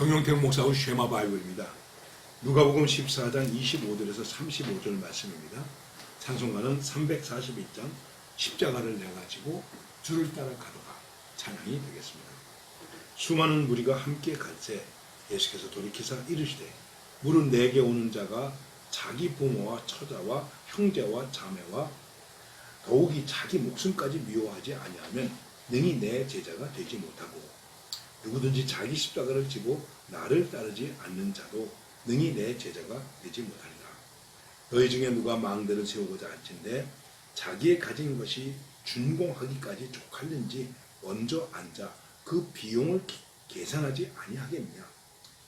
정영택 목사의 쉐마 바이블입니다. 누가복음 14장 25절에서 35절 말씀입니다. 찬송가는 342장 십자가를 내가지고 주를 따라 가도가 찬양이 되겠습니다. 수많은 무리가 함께 갈새 예수께서 돌이키사 이르시되 물은 내게 오는 자가 자기 부모와 처자와 형제와 자매와 더욱이 자기 목숨까지 미워하지 아니하면 능히 내 제자가 되지 못하고 누구든지 자기 십자가를 지고 나를 따르지 않는 자도 능히 내 제자가 되지 못하리라. 너희 중에 누가 망대를 세우고자 할진대 자기의 가진 것이 준공하기까지 족할는지 먼저 앉아 그 비용을 기- 계산하지 아니하겠느냐.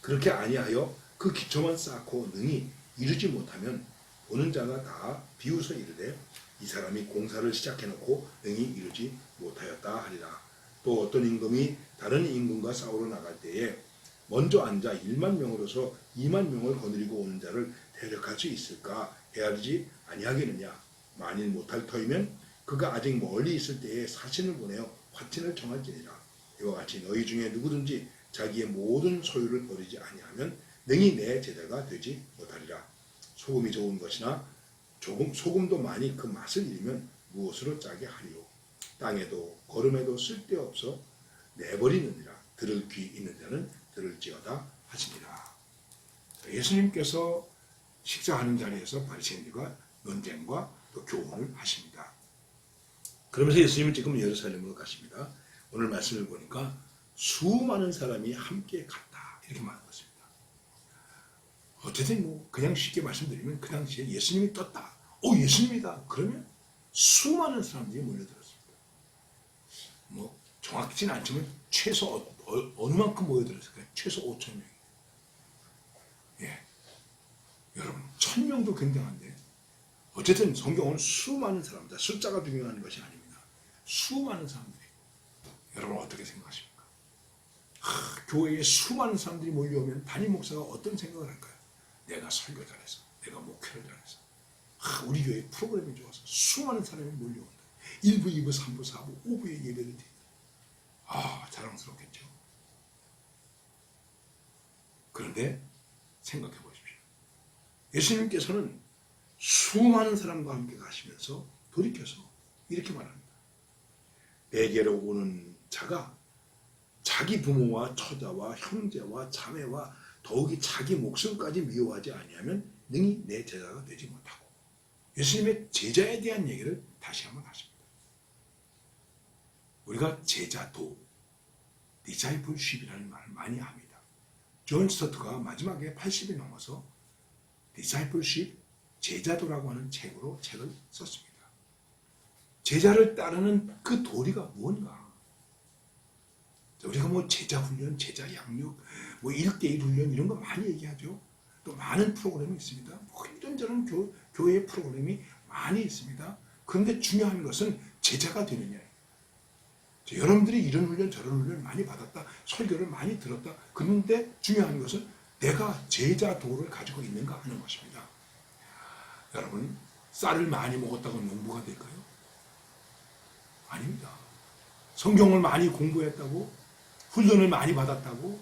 그렇게 아니하여 그 기초만 쌓고 능히 이루지 못하면 보는 자가 다 비웃어 이르되 이 사람이 공사를 시작해놓고 능히 이루지 못하였다 하리라. 또 어떤 임금이 다른 임금과 싸우러 나갈 때에 먼저 앉아 1만 명으로서 2만 명을 거느리고 오는 자를 대적할 수 있을까 헤아리지 아니하겠느냐. 만일 못할 터이면 그가 아직 멀리 있을 때에 사신을 보내어 화친을 정할지니라. 이와 같이 너희 중에 누구든지 자기의 모든 소유를 버리지 아니하면 능히 내 제자가 되지 못하리라. 소금이 좋은 것이나 조금 소금도 많이 그 맛을 잃으면 무엇으로 짜게 하리요. 땅에도 걸음에도 쓸데없어 내버리느니라. 들을 귀 있는 자는 들을지어다 하시니라. 예수님께서 식사하는 자리에서 바리새인들과 논쟁과 또 교훈을 하십니다. 그러면서 예수님은 지금 예루살렘으로 가십니다. 오늘 말씀을 보니까 수많은 사람이 함께 갔다 이렇게 말하는 것입니다. 어쨌든 뭐 그냥 쉽게 말씀드리면 그 당시에 예수님이 떴다. 오 예수님이다. 그러면 수많은 사람들이 몰려들었습니다. 뭐 정확히는 않지만 최소 어, 느 만큼 모여들었을까요? 최소 5천 명이. 예. 여러분 천 명도 굉장한데 어쨌든 성경은 수많은 사람들 숫자가 중요한 것이 아닙니다. 수많은 사람들이 여러분 어떻게 생각하십니까? 하, 교회에 수많은 사람들이 몰려오면 담임 목사가 어떤 생각을 할까요? 내가 설교 잘해서, 내가 목회를 잘해서, 하, 우리 교회 프로그램이 좋아서 수많은 사람이 몰려온다. 1부, 2부, 3부, 4부, 5부의 예배를 드린다. 아, 자랑스럽겠죠. 그런데 생각해 보십시오. 예수님께서는 수많은 사람과 함께 가시면서 돌이켜서 이렇게 말합니다. 내게로 오는 자가 자기 부모와 처자와 형제와 자매와 더욱이 자기 목숨까지 미워하지 아니하면 능히 내 제자가 되지 못하고 예수님의 제자에 대한 얘기를 다시 한번 하십니다. 우리가 제자도 디사이플십이라는 말을 많이 합니다. 존 스토트가 마지막에 80이 넘어서 디사이플십 제자도라고 하는 책으로 책을 썼습니다. 제자를 따르는 그 도리가 뭔가? 우리가 뭐 제자 훈련, 제자 양육, 뭐 1대1 훈련 이런 거 많이 얘기하죠. 또 많은 프로그램이 있습니다. 뭐 이런저런 교, 교회 프로그램이 많이 있습니다. 그런데 중요한 것은 제자가 되느냐. 여러분들이 이런 훈련 저런 훈련 많이 받았다. 설교를 많이 들었다. 그런데 중요한 것은 내가 제자 도를 가지고 있는가 하는 것입니다. 여러분 쌀을 많이 먹었다고 농부가 될까요? 아닙니다. 성경을 많이 공부했다고 훈련을 많이 받았다고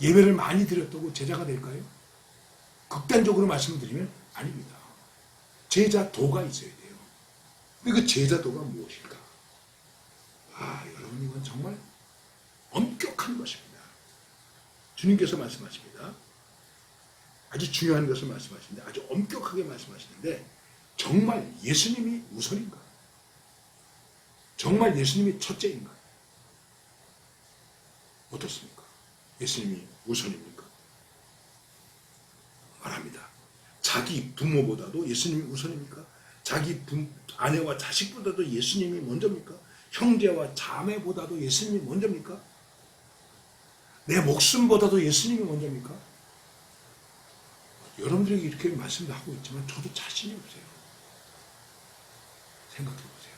예배를 많이 드렸다고 제자가 될까요? 극단적으로 말씀드리면 아닙니다. 제자 도가 있어야 돼요. 그 제자 도가 무엇일까? 아, 여러분 이건 정말 엄격한 것입니다. 주님께서 말씀하십니다. 아주 중요한 것을 말씀하시는데 아주 엄격하게 말씀하시는데 정말 예수님이 우선인가? 정말 예수님이 첫째인가? 어떻습니까? 예수님이 우선입니까? 말합니다. 자기 부모보다도 예수님이 우선입니까? 자기 부, 아내와 자식보다도 예수님이 먼저입니까? 형제와 자매보다도 예수님이 먼저입니까? 내 목숨보다도 예수님이 먼저입니까? 여러분들에게 이렇게 말씀을 하고 있지만 저도 자신이 없어요. 생각해 보세요.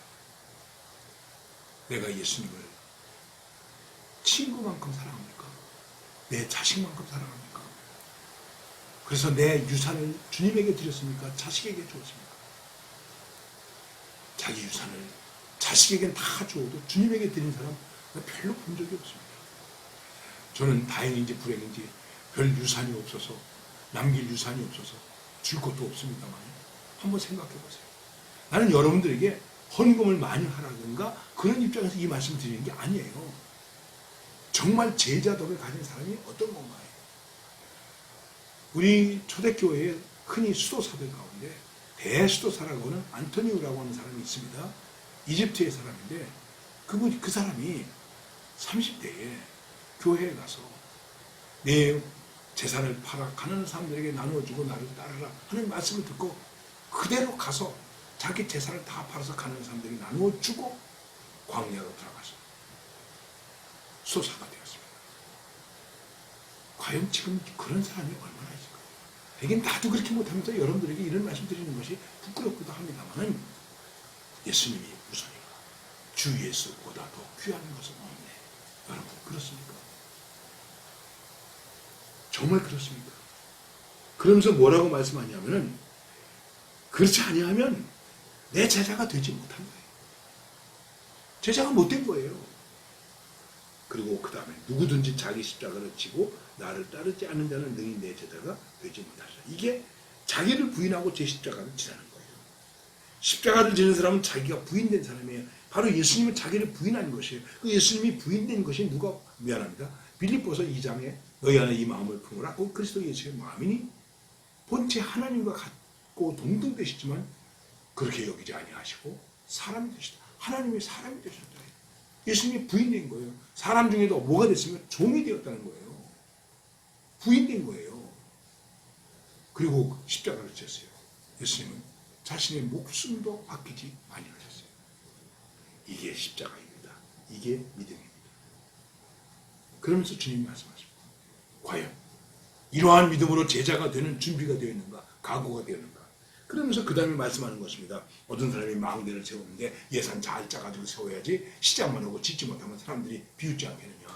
내가 예수님을 친구만큼 사랑합니까? 내 자식만큼 사랑합니까? 그래서 내 유산을 주님에게 드렸습니까? 자식에게 주었습니까? 자기 유산을 자식에게 다 주어도 주님에게 드린 사람 별로 본 적이 없습니다. 저는 다행인지 불행인지 별 유산이 없어서 남길 유산이 없어서 줄 것도 없습니다만 한번 생각해 보세요. 나는 여러분들에게 헌금을 많이 하라든가 그런 입장에서 이 말씀 드리는 게 아니에요. 정말 제자덕을 가진 사람이 어떤 건가요? 우리 초대교회에 흔히 수도사들 가운데 대수도사라고 하는 안토니우라고 하는 사람이 있습니다. 이집트의 사람인데 그분 그 사람이 30대에 교회에 가서 내 재산을 팔아 가난한 사람들에게 나누어주고 나를 따르라 하는 말씀을 듣고 그대로 가서 자기 재산을 다 팔아서 가난한 사람들에게 나누어주고 광야로 들어가서 수도사가 되었습니다. 과연 지금 그런 사람이 얼마나 있을까요? 대개 나도 그렇게 못하면서 여러분들에게 이런 말씀 드리는 것이 부끄럽기도 합니다만은 예수님이 우선이라 주 예수보다 더 귀한 것은 없네. 여러분 그렇습니까? 정말 그렇습니까? 그러면서 뭐라고 말씀하냐면은 그렇지 아니하면 내 제자가 되지 못한 거예요. 제자가 못 된 거예요. 그리고 그 다음에 누구든지 자기 십자가를 지고 나를 따르지 않는 자는 능히 내 제자가 되지 못하리라. 이게 자기를 부인하고 제 십자가를 거예요. 십자가를 지는 사람은 자기가 부인된 사람이에요. 바로 예수님은 자기를 부인한 것이에요. 그 예수님이 부인된 것이 누가 미안합니다. 빌립보서 2장에 너희 안에 이 마음을 품으라. 그 그리스도 예수의 마음이니 본체 하나님과 같고 동등되시지만 그렇게 여기지 아니하시고 사람이 되시다. 하나님의 사람이 되셨다. 예수님이 부인된 거예요. 사람 중에도 뭐가 됐으면 종이 되었다는 거예요. 부인된 거예요. 그리고 십자가를 졌어요. 예수님은 자신의 목숨도 아끼지 아니하셨어요. 이게 십자가입니다. 이게 믿음입니다. 그러면서 주님 말씀하십니다. 과연 이러한 믿음으로 제자가 되는 준비가 되어 있는가? 각오가 되었는가? 그러면서 그 다음에 말씀하는 것입니다. 어떤 사람이 망대를 세우는데 예산 잘 짜가지고 세워야지 시작만 하고 짓지 못하면 사람들이 비웃지 않겠느냐.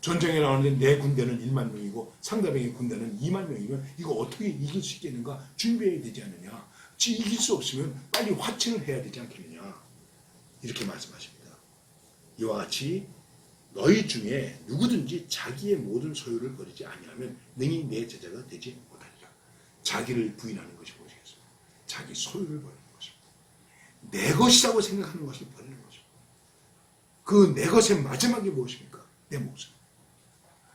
전쟁에 나오는데 내 군대는 1만 명이고 상대방의 군대는 2만 명이면 이거 어떻게 이길 수 있겠는가 준비해야 되지 않느냐. 지 이길 수 없으면 빨리 화친을 해야 되지 않겠느냐. 이렇게 말씀하십니다. 이와 같이 너희 중에 누구든지 자기의 모든 소유를 버리지 아니하면 능히 내 제자가 되지 못하리라. 자기를 부인하는 것이 무엇이겠습니까? 자기 소유를 버리는 것입니다. 내 것이라고 생각하는 것을 버리는 것입니다. 그내 것의 마지막이 무엇입니까? 내 목숨.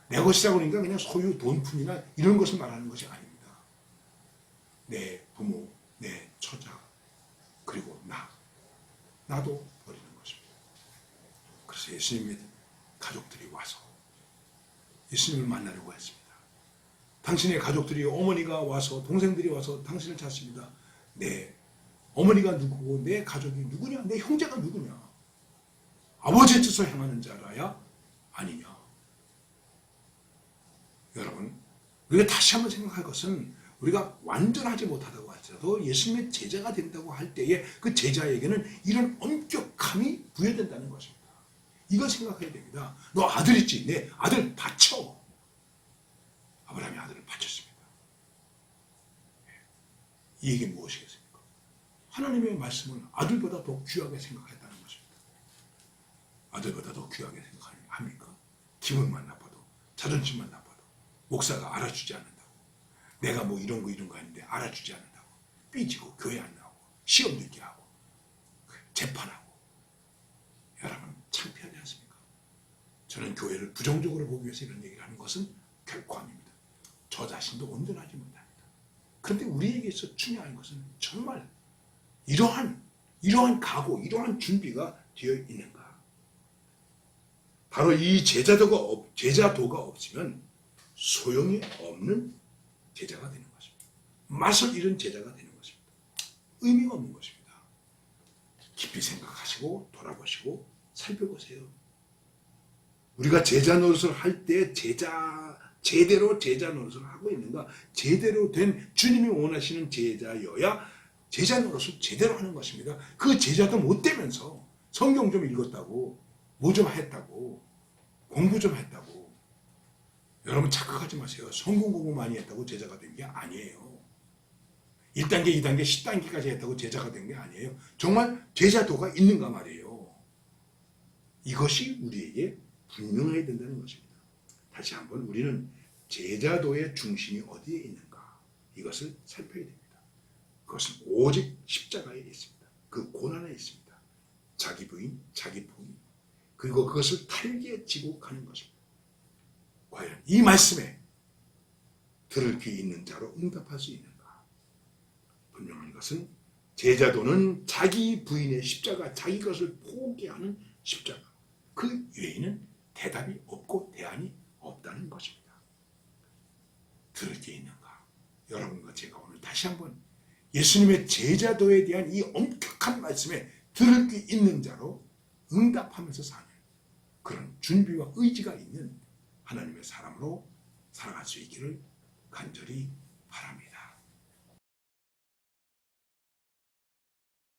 내 것이라고 하니까 그냥 소유, 돈 품이나 이런 것을 말하는 것이 아닙니다. 내 처자, 그리고 나. 나도 버리는 것입니다. 그래서 예수님의 가족들이 와서 예수님을 만나려고 했습니다. 당신의 가족들이 어머니가 와서 동생들이 와서 당신을 찾습니다. 내 어머니가 누구고 내 가족이 누구냐? 내 형제가 누구냐? 아버지의 뜻을 행하는 자라야 아니냐? 여러분, 우리가 다시 한번 생각할 것은 우리가 완전하지 못하다고 할지라도 예수님의 제자가 된다고 할 때에 그 제자에게는 이런 엄격함이 부여된다는 것입니다. 이걸 생각해야 됩니다. 너 아들 있지? 내 아들 바쳐. 아브라함이 아들을 바쳤습니다. 이 얘기 무엇이겠습니까? 하나님의 말씀을 아들보다 더 귀하게 생각했다는 것입니다. 아들보다 더 귀하게 생각합니까? 기분만 나빠도, 자존심만 나빠도, 목사가 알아주지 않는다고. 내가 뭐 이런 거 이런 거 아닌데 알아주지 않는다고. 삐지고 교회 안 나오고, 시험 들게 하고, 재판하고. 여러분? 저는 교회를 부정적으로 보기 위해서 이런 얘기를 하는 것은 결코 아닙니다. 저 자신도 온전하지 못합니다. 그런데 우리에게 있어 중요한 것은 정말 이러한 이러한 각오, 이러한 준비가 되어 있는가? 바로 이 제자도가 없, 제자도가 없으면 소용이 없는 제자가 되는 것입니다. 맛을 잃은 제자가 되는 것입니다. 의미가 없는 것입니다. 깊이 생각하시고 돌아보시고 살펴보세요. 우리가 제자 노릇을 할 때 제자 제대로 제자 노릇을 하고 있는가? 제대로 된 주님이 원하시는 제자여야 제자 노릇을 제대로 하는 것입니다. 그 제자도 못 되면서 성경 좀 읽었다고 뭐 좀 했다고 공부 좀 했다고 여러분 착각하지 마세요. 성경 공부 많이 했다고 제자가 된 게 아니에요. 1단계, 2단계, 10단계까지 했다고 제자가 된 게 아니에요. 정말 제자도가 있는가 말이에요. 이것이 우리에게 분명해야 된다는 것입니다. 다시 한번 우리는 제자도의 중심이 어디에 있는가 이것을 살펴야 됩니다. 그것은 오직 십자가에 있습니다. 그 고난에 있습니다. 자기 부인, 자기 부인 그리고 그것을 탈기에 지고 가는 것입니다. 과연 이 말씀에 들을 귀 있는 자로 응답할 수 있는가? 분명한 것은 제자도는 자기 부인의 십자가, 자기 것을 포기하는 십자가. 그 외에는 대답이 없고 대안이 없다는 것입니다. 들을 게 있는가? 여러분과 제가 오늘 다시 한번 예수님의 제자도에 대한 이 엄격한 말씀에 들을 게 있는 자로 응답하면서 사는 그런 준비와 의지가 있는 하나님의 사람으로 살아갈 수 있기를 간절히 바랍니다.